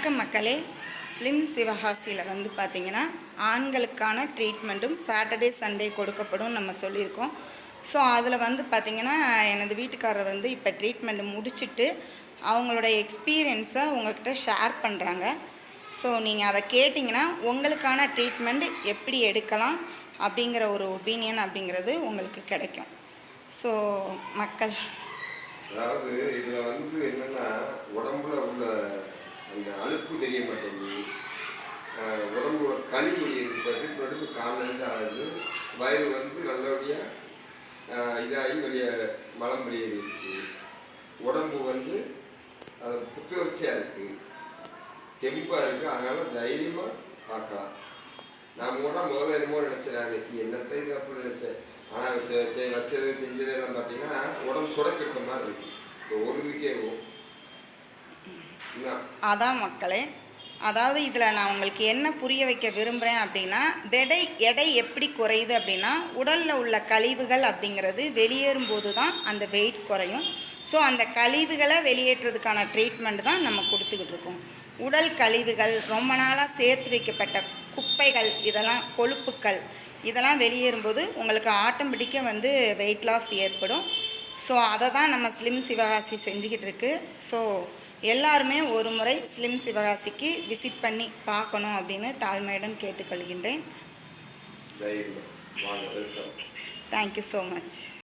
வணக்கம் மக்களே. ஸ்லிம் சிவகாசியில் வந்து பார்த்திங்கன்னா ஆண்களுக்கான ட்ரீட்மெண்ட்டும் சாட்டர்டே சண்டே கொடுக்கப்படும் நம்ம சொல்லியிருக்கோம். ஸோ அதில் வந்து பார்த்திங்கன்னா எனது வீட்டுக்காரர் வந்து இப்போ ட்ரீட்மெண்ட் முடிச்சுட்டு அவங்களோட எக்ஸ்பீரியன்ஸை உங்ககிட்ட ஷேர் பண்ணுறாங்க ஸோ நீங்கள் அதை கேட்டிங்கன்னா உங்களுக்கான ட்ரீட்மெண்ட் எப்படி எடுக்கலாம் அப்படிங்கிற ஒரு ஒப்பீனியன் அப்படிங்கிறது உங்களுக்கு கிடைக்கும். ஸோ மக்கள். அதாவது இதில் வந்து அந்த தெரிய மாட்டேங்குது உடம்போட உடம்புல இருக்கிறது வெளியேறது ட்ரீட்மெண்ட்டுக்கு காலையில் ஆகுது. வயிறு வந்து நல்லபடியாக இதாகி வெளியே மலம் வெளியேறிடுச்சு உடம்பு வந்து அது புத்துணர்ச்சியாக இருக்குது தெளிப்பாக இருக்குது அதனால் தைரியமாக பார்க்கலாம். நான் கூட முதல்ல என்னமோ நினச்சேன் நான். என்னத்தை இது அப்படி நினச்சேன் ஆனால் வச்சது செஞ்சது எல்லாம் பார்த்தீங்கன்னா உடம்பு சுடக்கிட்ட மாதிரி இருக்குது இப்போ ஒரு இதுக்கே அதான் மக்களே. அதாவது இதில் நான் உங்களுக்கு என்ன புரிய வைக்க விரும்புகிறேன் அப்படின்னா எடை எடை எப்படி குறையுது அப்படின்னா உடலில் உள்ள கழிவுகள் அப்படிங்கிறது வெளியேறும்போது தான் அந்த வெயிட் குறையும். ஸோ அந்த கழிவுகளை வெளியேற்றுறதுக்கான ட்ரீட்மெண்ட் தான் நம்ம கொடுத்துக்கிட்டு இருக்கோம். உடல் கழிவுகள் ரொம்ப நாளாக சேர்த்து வைக்கப்பட்ட குப்பைகள் இதெல்லாம் கொழுப்புக்கள் இதெல்லாம் வெளியேறும்போது உங்களுக்கு ஆட்டோமேட்டிக்காக வந்து வெயிட் லாஸ் ஏற்படும். ஸோ அதை தான் நம்ம ஸ்லிம் சிவகாசி செஞ்சுக்கிட்டு இருக்கு. ஸோ எல்லாருமே ஒரு முறை ஸ்லிம் சிவகாசிக்கு விசிட் பண்ணி பார்க்கணும் அப்படின்னு தாழ்மையுடன் கேட்டுக்கொள்கின்றேன். Thank you so much